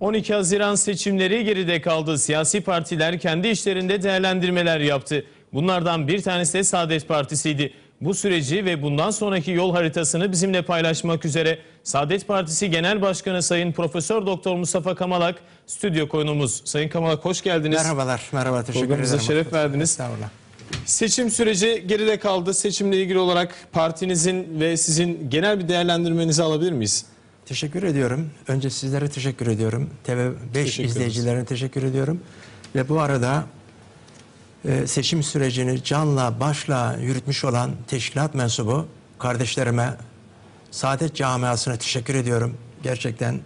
12 Haziran seçimleri geride kaldı. Siyasi partiler kendi işlerinde değerlendirmeler yaptı. Bunlardan bir tanesi de Saadet Partisi'ydi. Bu süreci ve bundan sonraki yol haritasını bizimle paylaşmak üzere Saadet Partisi Genel Başkanı Sayın Profesör Doktor Mustafa Kamalak stüdyo konuğumuz. Sayın Kamalak hoş geldiniz. Merhabalar, merhaba. Teşekkür Programımıza ederim. şeref verdiniz. Estağfurullah. Seçim süreci geride kaldı. Seçimle ilgili olarak partinizin ve sizin genel bir değerlendirmenizi alabilir miyiz? Teşekkür ediyorum. Önce sizlere teşekkür ediyorum. TV5 Teşekkür izleyicilerine teşekkür ediyorum. Ve bu arada e, seçim sürecini canla başla yürütmüş olan teşkilat mensubu kardeşlerime, Saadet Camiası'na teşekkür ediyorum. Gerçekten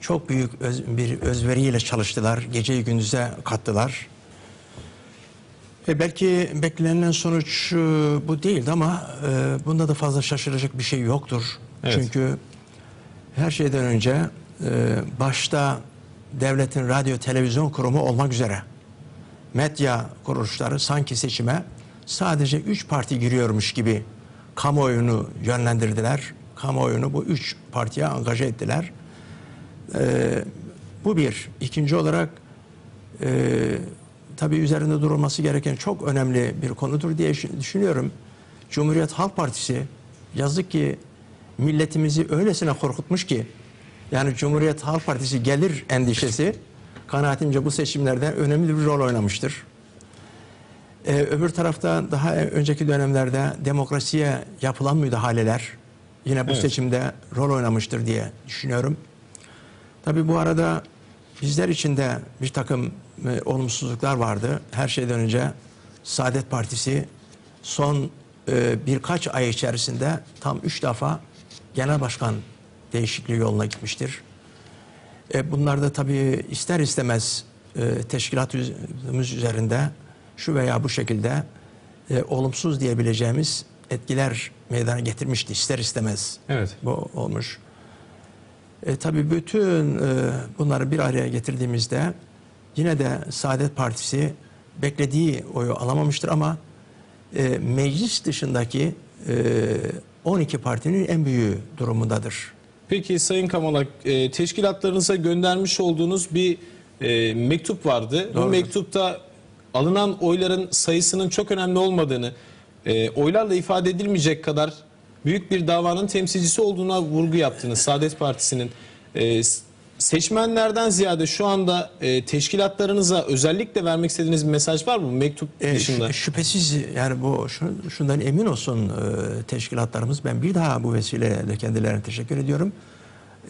çok büyük öz- bir özveriyle çalıştılar. Geceyi gündüze kattılar. E belki beklenen sonuç e, bu değildi ama e, bunda da fazla şaşıracak bir şey yoktur. Evet. Çünkü her şeyden önce e, başta devletin radyo televizyon kurumu olmak üzere medya kuruluşları sanki seçime sadece üç parti giriyormuş gibi kamuoyunu yönlendirdiler. Kamuoyunu bu üç partiye angaje ettiler. E, bu bir. İkinci olarak e, tabii üzerinde durulması gereken çok önemli bir konudur diye düşünüyorum. Cumhuriyet Halk Partisi yazık ki milletimizi öylesine korkutmuş ki yani Cumhuriyet Halk Partisi gelir endişesi kanaatimce bu seçimlerde önemli bir rol oynamıştır. Ee, öbür tarafta daha önceki dönemlerde demokrasiye yapılan müdahaleler yine bu Evet. seçimde rol oynamıştır diye düşünüyorum. Tabii bu arada bizler için de bir takım e, olumsuzluklar vardı. Her şeyden önce Saadet Partisi son e, birkaç ay içerisinde tam üç defa genel başkan değişikliği yoluna gitmiştir. E, bunlar da tabii ister istemez e, teşkilatımız üzerinde şu veya bu şekilde e, olumsuz diyebileceğimiz etkiler meydana getirmişti ister istemez. Evet. Bu olmuş. E, tabii bütün e, bunları bir araya getirdiğimizde yine de Saadet Partisi beklediği oyu alamamıştır ama e, meclis dışındaki e, 12 partinin en büyüğü durumundadır. Peki Sayın Kamalak, e, teşkilatlarınıza göndermiş olduğunuz bir e, mektup vardı. Bu Doğrudur. mektupta alınan oyların sayısının çok önemli olmadığını, e, oylarla ifade edilmeyecek kadar büyük bir davanın temsilcisi olduğuna vurgu yaptınız Saadet Partisi'nin. E, seçmenlerden ziyade şu anda e, teşkilatlarınıza özellikle vermek istediğiniz bir mesaj var mı mektup E, dışında? şü- şüphesiz yani bu şu- şundan emin olsun e, teşkilatlarımız. Ben bir daha bu vesileyle kendilerine teşekkür ediyorum.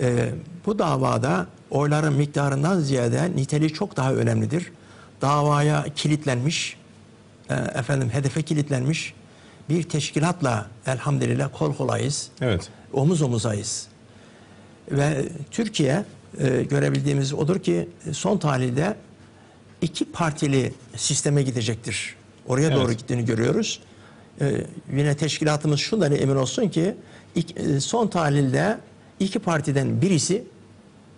E, bu davada oyların miktarından ziyade niteliği çok daha önemlidir. Davaya kilitlenmiş, e, efendim hedefe kilitlenmiş bir teşkilatla elhamdülillah kol kolayız. Evet. Omuz omuzayız. Ve Türkiye e, görebildiğimiz odur ki e, son tahlilde iki partili sisteme gidecektir. Oraya doğru Evet. gittiğini görüyoruz. E, yine teşkilatımız şundan emin olsun ki ilk- e, son tahlilde iki partiden birisi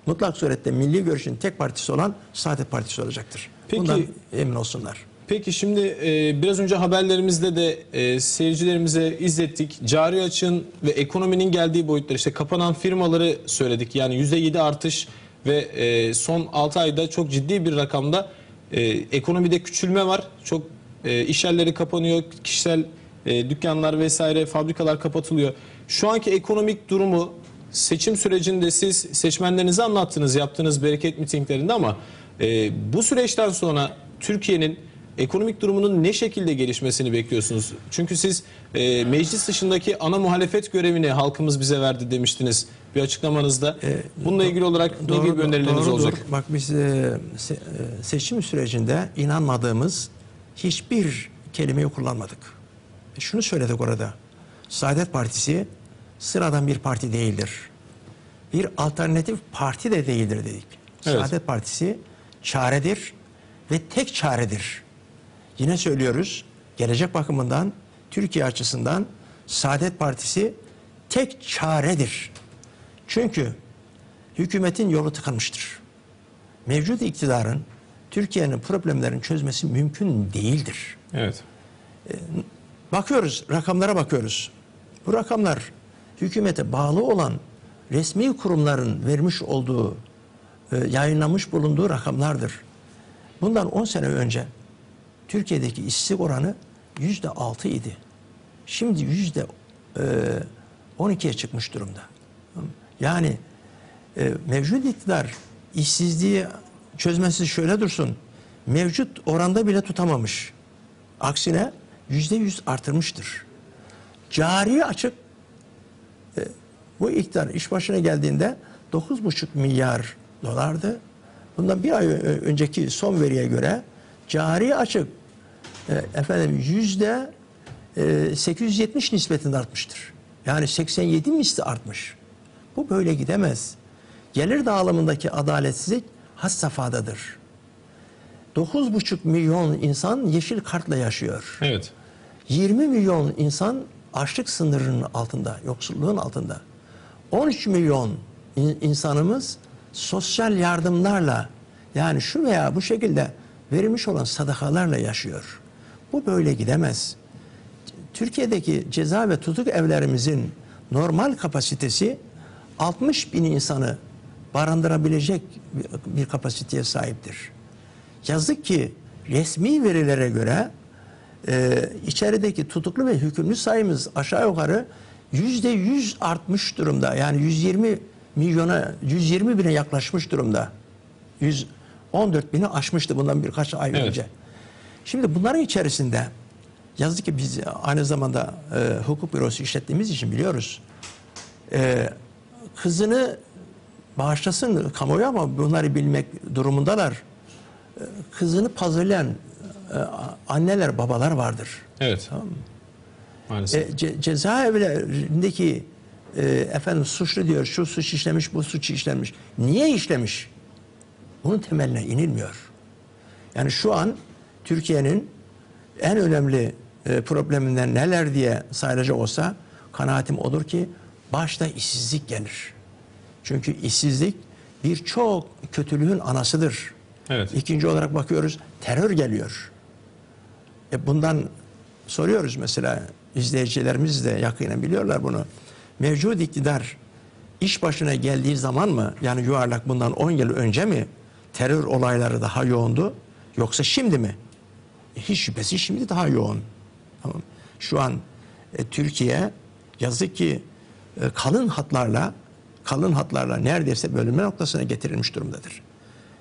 mutlak surette milli görüşün tek partisi olan Saadet Partisi olacaktır. Peki- Bundan emin olsunlar. Peki şimdi e, biraz önce haberlerimizde de e, seyircilerimize izlettik. Cari açığın ve ekonominin geldiği boyutlar işte kapanan firmaları söyledik. Yani %7 artış ve e, son 6 ayda çok ciddi bir rakamda e, ekonomide küçülme var. Çok e, iş yerleri kapanıyor, kişisel e, dükkanlar vesaire fabrikalar kapatılıyor. Şu anki ekonomik durumu seçim sürecinde siz seçmenlerinize anlattınız yaptığınız bereket mitinglerinde ama e, bu süreçten sonra Türkiye'nin ekonomik durumunun ne şekilde gelişmesini bekliyorsunuz? Çünkü siz e, meclis dışındaki ana muhalefet görevini halkımız bize verdi demiştiniz bir açıklamanızda. Bununla ilgili olarak ne gibi önerileriniz doğrudur. olacak? Bak biz e, se- e, seçim sürecinde inanmadığımız hiçbir kelimeyi kullanmadık. E, Şunu söyledik orada. Saadet Partisi sıradan bir parti değildir. Bir alternatif parti de değildir dedik. Evet. Saadet Partisi çaredir ve tek çaredir. Yine söylüyoruz. Gelecek bakımından Türkiye açısından Saadet Partisi tek çaredir. Çünkü hükümetin yolu tıkanmıştır. Mevcut iktidarın Türkiye'nin problemlerini çözmesi mümkün değildir. Evet. Bakıyoruz, rakamlara bakıyoruz. Bu rakamlar hükümete bağlı olan resmi kurumların vermiş olduğu e, yayınlamış bulunduğu rakamlardır. Bundan 10 sene önce Türkiye'deki işsizlik oranı yüzde altı idi. Şimdi yüzde e, 12'ye çıkmış durumda. Yani e, mevcut iktidar işsizliği çözmesi şöyle dursun. Mevcut oranda bile tutamamış. Aksine yüzde yüz artırmıştır. Cari açık e, bu iktidar iş başına geldiğinde 9,5 milyar dolardı. Bundan bir ay önceki son veriye göre cari açık efendim yüzde e, 870 nispetinde artmıştır. Yani 87 misli artmış. Bu böyle gidemez. Gelir dağılımındaki adaletsizlik has safhadadır. 9,5 milyon insan yeşil kartla yaşıyor. Evet. 20 milyon insan açlık sınırının altında, yoksulluğun altında. 13 milyon in- insanımız sosyal yardımlarla yani şu veya bu şekilde verilmiş olan sadakalarla yaşıyor. Bu böyle gidemez. Türkiye'deki ceza ve tutuk evlerimizin normal kapasitesi 60 bin insanı barındırabilecek bir- kapasiteye sahiptir. Yazık ki resmi verilere göre e, içerideki tutuklu ve hükümlü sayımız aşağı yukarı yüzde yüz artmış durumda. Yani 120 milyona, 120 bine yaklaşmış durumda. 114 bini aşmıştı bundan birkaç ay Evet. önce. Şimdi bunların içerisinde yazık ki biz aynı zamanda e, hukuk bürosu işlettiğimiz için biliyoruz. E, kızını bağışlasın kamuoyu ama bunları bilmek durumundalar. E, kızını pazarlayan e, anneler, babalar vardır. Evet. Maalesef. E, ce, cezaevlerindeki e, efendim suçlu diyor şu suç işlemiş bu suç işlemiş. Niye işlemiş? Bunun temeline inilmiyor. Yani şu an Türkiye'nin en önemli e, probleminden neler diye sayılacak olsa kanaatim odur ki başta işsizlik gelir. Çünkü işsizlik birçok kötülüğün anasıdır. Evet. İkinci olarak bakıyoruz terör geliyor. E bundan soruyoruz mesela izleyicilerimiz de yakinen biliyorlar bunu. Mevcut iktidar iş başına geldiği zaman mı yani yuvarlak bundan 10 yıl önce mi terör olayları daha yoğundu yoksa şimdi mi? E, hiç şüphesiz şimdi daha yoğun. Tamam. Şu an e, Türkiye yazık ki e, kalın hatlarla kalın hatlarla neredeyse bölünme noktasına getirilmiş durumdadır.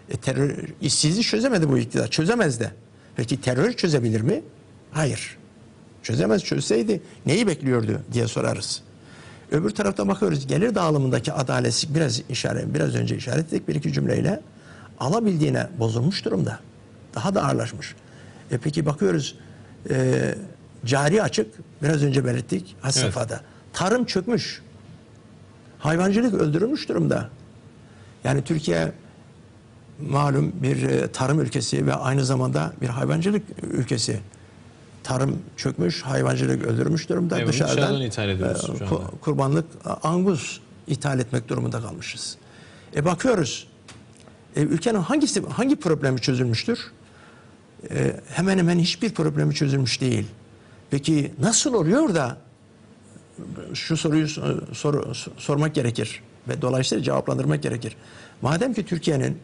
E, terör işsizliği çözemedi bu iktidar. Çözemez de. Peki terör çözebilir mi? Hayır. Çözemez. Çözseydi neyi bekliyordu diye sorarız. Öbür tarafta bakıyoruz gelir dağılımındaki adaletsizlik biraz işaret biraz önce işaret ettik bir iki cümleyle alabildiğine bozulmuş durumda. Daha da ağırlaşmış. E peki bakıyoruz e, cari açık biraz önce belirttik has Evet. safhada. Tarım çökmüş. Hayvancılık öldürülmüş durumda. Yani Türkiye malum bir e, tarım ülkesi ve aynı zamanda bir hayvancılık ülkesi. Tarım çökmüş, hayvancılık öldürmüş durumda. Evet, dışarıdan ithal ediyoruz e, ku- kurbanlık angus ithal etmek durumunda kalmışız. E bakıyoruz. E, ülkenin hangisi hangi problemi çözülmüştür? E, hemen hemen hiçbir problemi çözülmüş değil. Peki nasıl oluyor da şu soruyu sor- sor- sormak gerekir ve dolayısıyla cevaplandırmak gerekir. Madem ki Türkiye'nin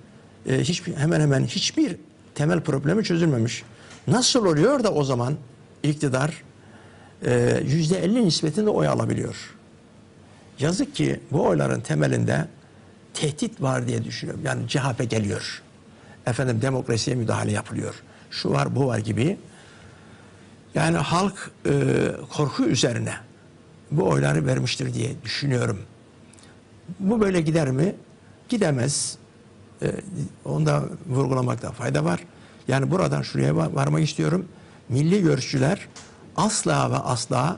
e, hiçbir, hemen hemen hiçbir temel problemi çözülmemiş. Nasıl oluyor da o zaman iktidar e, yüzde elli nispetinde oy alabiliyor? Yazık ki bu oyların temelinde tehdit var diye düşünüyorum. Yani CHP geliyor. Efendim demokrasiye müdahale yapılıyor. Şu var bu var gibi. Yani halk e, korku üzerine bu oyları vermiştir diye düşünüyorum. Bu böyle gider mi? Gidemez. E, onu da vurgulamakta fayda var. Yani buradan şuraya va- varmak istiyorum. Milli görüşçüler asla ve asla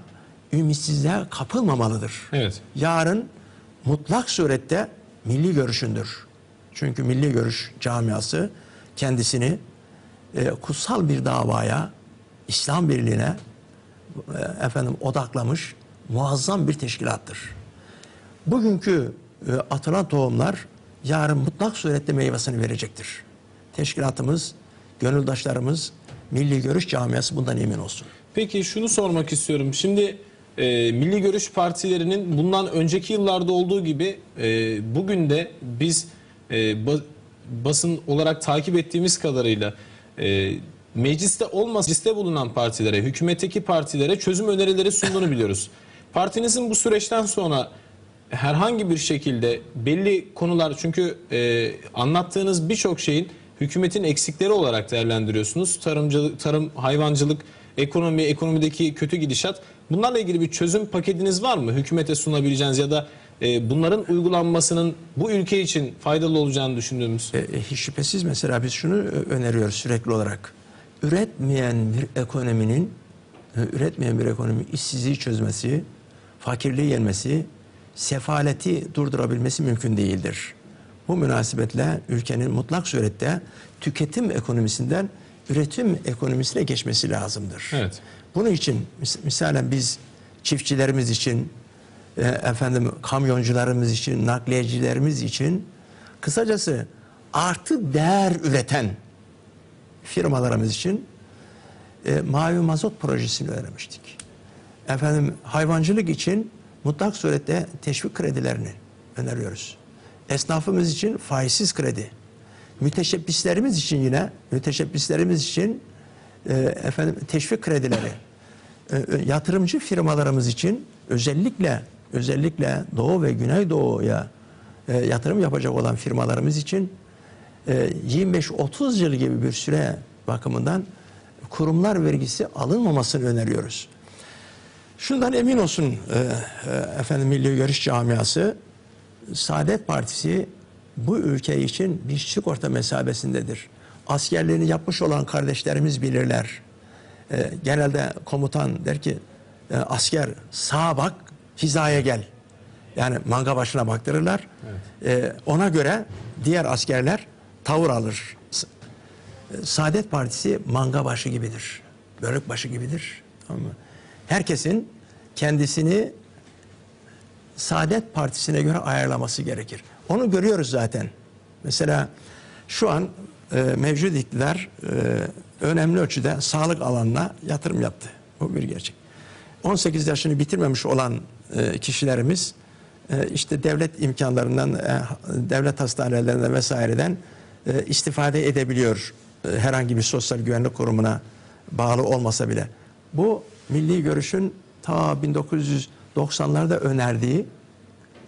ümitsizliğe kapılmamalıdır. Evet. Yarın mutlak surette milli görüşündür. Çünkü milli görüş camiası kendisini e, kutsal bir davaya, İslam birliğine e, efendim odaklamış muazzam bir teşkilattır. Bugünkü e, atılan tohumlar yarın mutlak surette meyvesini verecektir. Teşkilatımız, gönüldaşlarımız, milli görüş camiası bundan emin olsun. Peki şunu sormak istiyorum. Şimdi e, Milli Görüş Partilerinin bundan önceki yıllarda olduğu gibi e, bugün de biz e, ba- basın olarak takip ettiğimiz kadarıyla e, mecliste olmasa mecliste bulunan partilere, hükümetteki partilere çözüm önerileri sunduğunu biliyoruz. Partinizin bu süreçten sonra herhangi bir şekilde belli konular çünkü e, anlattığınız birçok şeyin hükümetin eksikleri olarak değerlendiriyorsunuz. Tarımcılık, tarım, hayvancılık, ekonomi, ekonomideki kötü gidişat. Bunlarla ilgili bir çözüm paketiniz var mı? Hükümete sunabileceğiniz ya da e, bunların uygulanmasının bu ülke için faydalı olacağını düşündüğümüz. E, e, hiç şüphesiz mesela biz şunu e, öneriyoruz sürekli olarak. Üretmeyen bir ekonominin, üretmeyen bir ekonomi işsizliği çözmesi, fakirliği yenmesi, sefaleti durdurabilmesi mümkün değildir. Bu münasebetle ülkenin mutlak surette tüketim ekonomisinden üretim ekonomisine geçmesi lazımdır. Evet. Bunun için mis- misalen biz çiftçilerimiz için, e, efendim kamyoncularımız için, nakliyecilerimiz için kısacası artı değer üreten firmalarımız için e, mavi mazot projesini önermiştik. Efendim hayvancılık için mutlak surette teşvik kredilerini öneriyoruz. Esnafımız için faizsiz kredi. Müteşebbislerimiz için yine müteşebbislerimiz için e, efendim teşvik kredileri. E, yatırımcı firmalarımız için özellikle özellikle Doğu ve Güneydoğu'ya e, yatırım yapacak olan firmalarımız için e, 25-30 yıl gibi bir süre bakımından kurumlar vergisi alınmamasını öneriyoruz. Şundan emin olsun e, e, efendim Milli Görüş Camiası Saadet Partisi bu ülke için bir sigorta mesabesindedir. Askerliğini yapmış olan kardeşlerimiz bilirler. E, genelde komutan der ki e, asker sağa bak hizaya gel. Yani manga başına baktırırlar. E, ona göre diğer askerler tavır alır. E, Saadet Partisi manga başı gibidir. Börük başı gibidir. Tamam mı? Herkesin kendisini Saadet Partisi'ne göre ayarlaması gerekir. Onu görüyoruz zaten. Mesela şu an e, mevcut iktidar e, önemli ölçüde sağlık alanına yatırım yaptı. Bu bir gerçek. 18 yaşını bitirmemiş olan kişilerimiz e, işte devlet imkanlarından, e, devlet hastanelerinden vesaireden e, istifade edebiliyor. E, herhangi bir sosyal güvenlik kurumuna bağlı olmasa bile. Bu milli görüşün ta 1990'larda önerdiği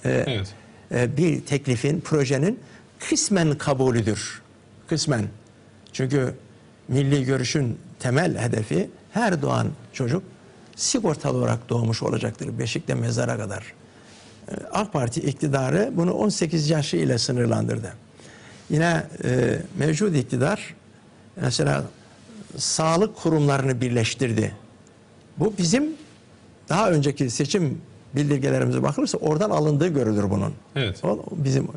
e, Evet. e, bir teklifin, projenin kısmen kabulüdür. Kısmen. Çünkü milli görüşün temel hedefi her doğan çocuk sigortalı olarak doğmuş olacaktır. Beşikte mezara kadar. E, AK Parti iktidarı bunu 18 yaşı ile sınırlandırdı. Yine e, mevcut iktidar mesela sağlık kurumlarını birleştirdi. Bu bizim daha önceki seçim bildirgelerimize bakılırsa oradan alındığı görülür bunun. Evet. O bizim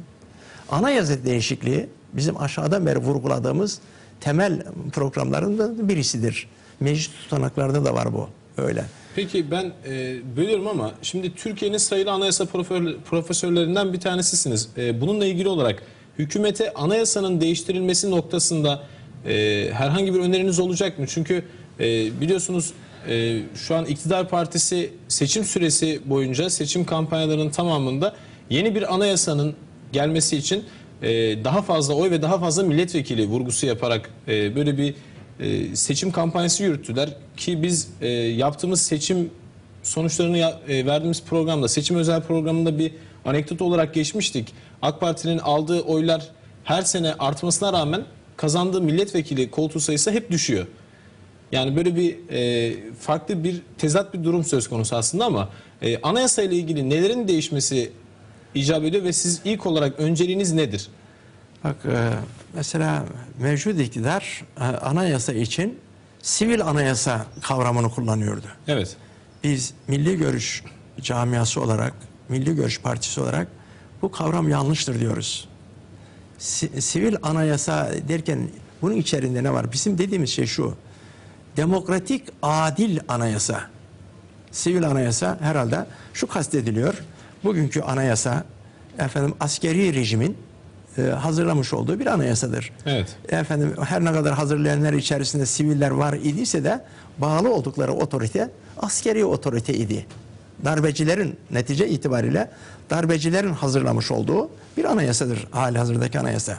anayasa değişikliği bizim aşağıdan beri vurguladığımız temel programlarından birisidir. Meclis tutanaklarında da var bu. Öyle. Peki ben e, bölüyorum ama şimdi Türkiye'nin sayılı anayasa profesör- profesörlerinden bir tanesisiniz. E, bununla ilgili olarak hükümete anayasanın değiştirilmesi noktasında e, herhangi bir öneriniz olacak mı? Çünkü e, biliyorsunuz e, şu an iktidar partisi seçim süresi boyunca seçim kampanyalarının tamamında yeni bir anayasanın gelmesi için e, daha fazla oy ve daha fazla milletvekili vurgusu yaparak e, böyle bir e, seçim kampanyası yürüttüler ki biz e, yaptığımız seçim sonuçlarını ya- e, verdiğimiz programda seçim özel programında bir anekdot olarak geçmiştik. AK Parti'nin aldığı oylar her sene artmasına rağmen kazandığı milletvekili koltuğu sayısı hep düşüyor. Yani böyle bir e, farklı bir tezat bir durum söz konusu aslında ama e, anayasa ile ilgili nelerin değişmesi icap ediyor ve siz ilk olarak önceliğiniz nedir? Bak e, mesela mevcut iktidar e, anayasa için sivil anayasa kavramını kullanıyordu. Evet. Biz Milli Görüş camiası olarak, Milli Görüş Partisi olarak bu kavram yanlıştır diyoruz. Si- sivil anayasa derken bunun içerisinde ne var? Bizim dediğimiz şey şu. Demokratik, adil anayasa. Sivil anayasa herhalde şu kastediliyor. Bugünkü anayasa efendim askeri rejimin e, hazırlamış olduğu bir anayasadır. Evet. Efendim her ne kadar hazırlayanlar içerisinde siviller var idiyse de bağlı oldukları otorite askeri otorite idi. Darbecilerin netice itibariyle darbecilerin hazırlamış olduğu bir anayasadır hali hazırdaki anayasa.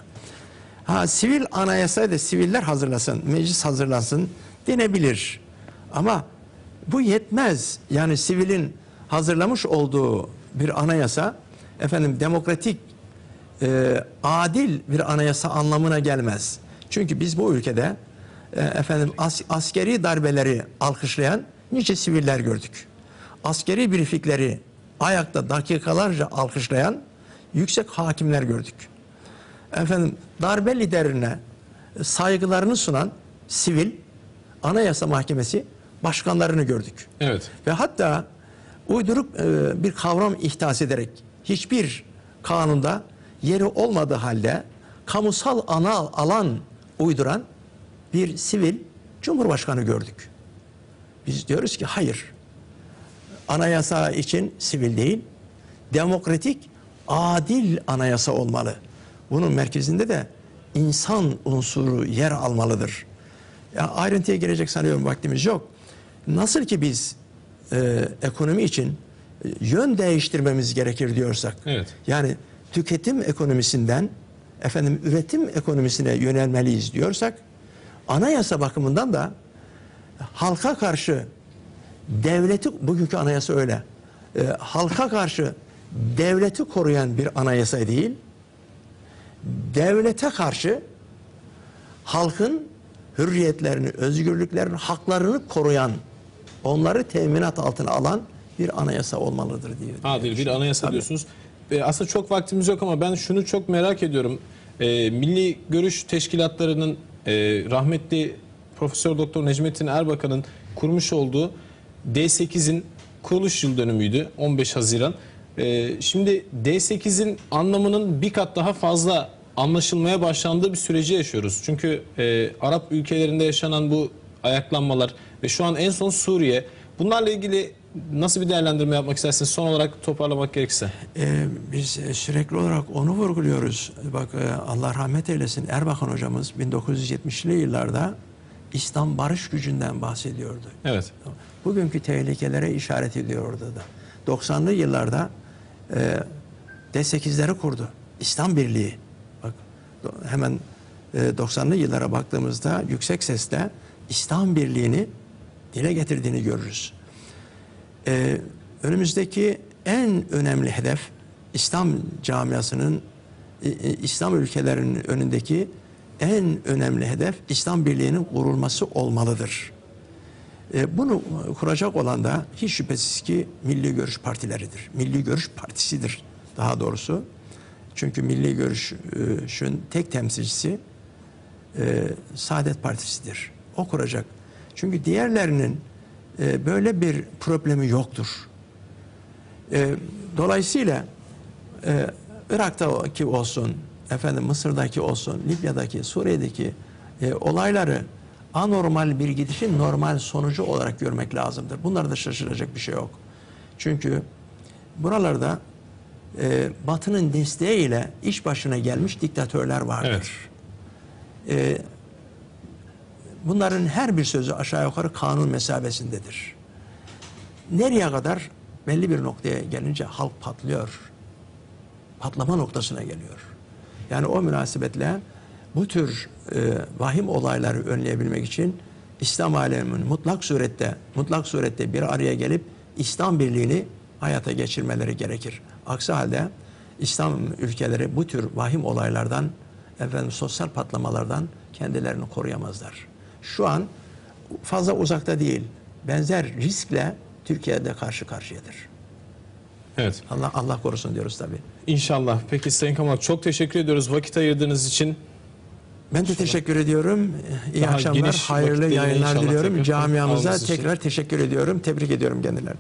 Ha sivil anayasayı da siviller hazırlasın, meclis hazırlasın denebilir. Ama bu yetmez. Yani sivilin hazırlamış olduğu bir anayasa efendim demokratik e, adil bir anayasa anlamına gelmez. Çünkü biz bu ülkede e, efendim as- askeri darbeleri alkışlayan nice siviller gördük. Askeri birlikleri ayakta dakikalarca alkışlayan yüksek hakimler gördük. Efendim darbe liderine saygılarını sunan sivil anayasa mahkemesi başkanlarını gördük. Evet. Ve hatta uydurup e, bir kavram ihdas ederek hiçbir kanunda yeri olmadığı halde kamusal ana alan uyduran bir sivil cumhurbaşkanı gördük. Biz diyoruz ki hayır. Anayasa için sivil değil, demokratik, adil anayasa olmalı. Bunun merkezinde de insan unsuru yer almalıdır. Ya ayrıntıya girecek sanıyorum vaktimiz yok. Nasıl ki biz e, ekonomi için e, yön değiştirmemiz gerekir diyorsak. Evet. Yani tüketim ekonomisinden efendim üretim ekonomisine yönelmeliyiz diyorsak anayasa bakımından da halka karşı devleti bugünkü anayasa öyle. E, halka karşı devleti koruyan bir anayasa değil. Devlete karşı halkın hürriyetlerini, özgürlüklerini, haklarını koruyan, onları teminat altına alan bir anayasa olmalıdır diyor. Adil bir anayasa diyorsunuz. E, aslında çok vaktimiz yok ama ben şunu çok merak ediyorum. E, Milli Görüş Teşkilatları'nın e, rahmetli Profesör Doktor Necmettin Erbakan'ın kurmuş olduğu D8'in kuruluş yıl dönümüydü 15 Haziran. E, şimdi D8'in anlamının bir kat daha fazla anlaşılmaya başlandığı bir süreci yaşıyoruz. Çünkü e, Arap ülkelerinde yaşanan bu ayaklanmalar ve şu an en son Suriye bunlarla ilgili nasıl bir değerlendirme yapmak istersiniz son olarak toparlamak gerekirse? Ee, biz e, sürekli olarak onu vurguluyoruz. Bak e, Allah rahmet eylesin Erbakan hocamız 1970'li yıllarda İslam barış gücünden bahsediyordu. Evet. Bugünkü tehlikelere işaret ediyordu da. 90'lı yıllarda e, D8'leri kurdu. İslam Birliği. Bak hemen e, 90'lı yıllara baktığımızda yüksek sesle İslam Birliği'ni dile getirdiğini görürüz. Ee, önümüzdeki en önemli hedef İslam camiasının e, e, İslam ülkelerinin önündeki en önemli hedef İslam Birliği'nin kurulması olmalıdır. E, bunu kuracak olan da hiç şüphesiz ki Milli Görüş Partileridir. Milli Görüş Partisidir daha doğrusu. Çünkü Milli Görüş'ün tek temsilcisi e, Saadet Partisi'dir. O kuracak. Çünkü diğerlerinin e, böyle bir problemi yoktur. E, dolayısıyla e, Irak'taki olsun, efendim Mısır'daki olsun, Libya'daki, Suriye'deki e, olayları anormal bir gidişin normal sonucu olarak görmek lazımdır. Bunlarda şaşıracak bir şey yok. Çünkü buralarda e, Batı'nın desteğiyle iş başına gelmiş diktatörler vardır. Evet. E, bunların her bir sözü aşağı yukarı kanun mesabesindedir. Nereye kadar? Belli bir noktaya gelince halk patlıyor. Patlama noktasına geliyor. Yani o münasebetle bu tür e, vahim olayları önleyebilmek için İslam aleminin mutlak surette mutlak surette bir araya gelip İslam birliğini hayata geçirmeleri gerekir. Aksi halde İslam ülkeleri bu tür vahim olaylardan efendim sosyal patlamalardan kendilerini koruyamazlar. Şu an fazla uzakta değil. Benzer riskle Türkiye'de karşı karşıyadır. Evet. Allah Allah korusun diyoruz tabii. İnşallah. Peki Sayın Kamal çok teşekkür ediyoruz vakit ayırdığınız için. Ben de teşekkür ediyorum. İyi Daha akşamlar, hayırlı yayınlar diliyorum. Camiamıza tekrar teşekkür ediyorum. Tebrik ediyorum kendilerini.